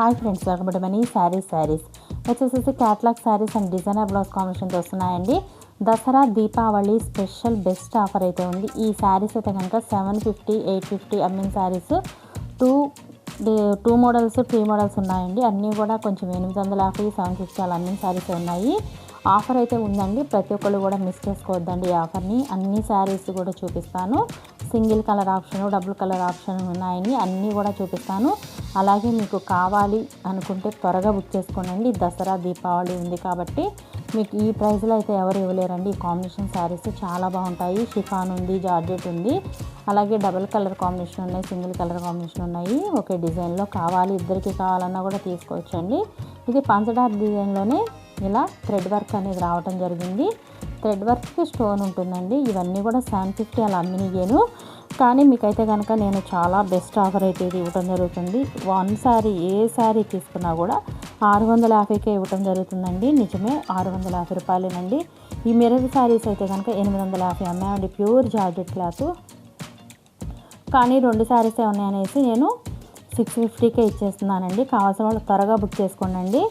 Hi friends welcome to Mani sarees sarees. వచ్చేసేసి catalogue sarees and designer blouse కాంబినేషన్తో వస్తున్నాయండి. Dasara Deepavali special best offer అయితే ఉంది. ఈ శారీస్ అయితే కనుక సెవెన్ ఫిఫ్టీ ఎయిట్ ఫిఫ్టీ అమ్మిన sarees. Two two models three models ఉన్నాయండి. అన్నీ కూడా కొంచెం ఎనిమిది వందల యాభై సెవెన్ ఫిఫ్టీ అలా అమ్మిన శారీస్ ఉన్నాయి. ఆఫర్ అయితే ఉందండి. ప్రతి ఒక్కళ్ళు కూడా మిస్ చేసుకోవద్దండి ఈ ఆఫర్ని అన్ని శారీస్ కూడా చూపిస్తాను. Single colour option double colour option ఉన్నాయని అన్నీ కూడా చూపిస్తాను. అలాగే మీకు కావాలి అనుకుంటే త్వరగా బుక్ చేసుకోండి దసరా దీపావళి ఉంది కాబట్టి మీకు ఈ ప్రైస్లో అయితే ఎవరు ఇవ్వలేరండి. ఈ కాంబినేషన్ శారీస్ చాలా బాగుంటాయి. షిఫాన్ ఉంది జార్జెట్ ఉంది. అలాగే డబుల్ కలర్ కాంబినేషన్ ఉన్నాయి సింగిల్ కలర్ కాంబినేషన్ ఉన్నాయి. ఒకే డిజైన్లో కావాలి. ఇద్దరికి కావాలన్నా కూడా తీసుకోవచ్చండి. ఇది పంచడార్ డిజైన్లోనే ఇలా థ్రెడ్ వర్క్ అనేది రావటం జరిగింది. థ్రెడ్ వర్క్కి స్టోన్ ఉంటుందండి. ఇవన్నీ కూడా సెవెన్ ఫిఫ్టీ అలా అమ్మినిగాను కానీ మీకైతే కనుక నేను చాలా బెస్ట్ ఆఫర్ అయితే ఇది ఇవ్వటం జరుగుతుంది. వన్ శారీ ఏ శారీ తీసుకున్నా కూడా ఆరు వందల యాభైకే ఇవ్వటం జరుగుతుందండి. నిజమే ఆరు వందల యాభై రూపాయలేనండి. ఈ మిర్రర్ శారీస్ అయితే కనుక ఎనిమిది వందల యాభై అమ్మాయండి ప్యూర్ జార్జెట్ క్లాత్ కానీ రెండు శారీసే ఉన్నాయనేసి నేను సిక్స్ ఫిఫ్టీకే ఇచ్చేస్తున్నానండి. కావాల్సిన వాళ్ళు త్వరగా బుక్ చేసుకోండి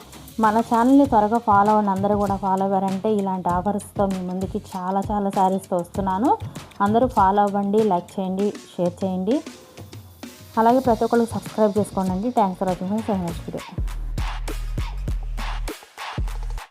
మన ఛానల్ని త్వరగా ఫాలో అవ్వండి. అందరూ కూడా ఫాలో అవ్వారంటే ఇలాంటి ఆఫర్స్తో మీ ముందుకి చాలా చాలా శారీస్తో వస్తున్నాను. అందరూ ఫాలో అవ్వండి లైక్ చేయండి షేర్ చేయండి. అలాగే ప్రతి ఒక్కరికి సబ్స్క్రైబ్ చేసుకోండి thanks for watching next video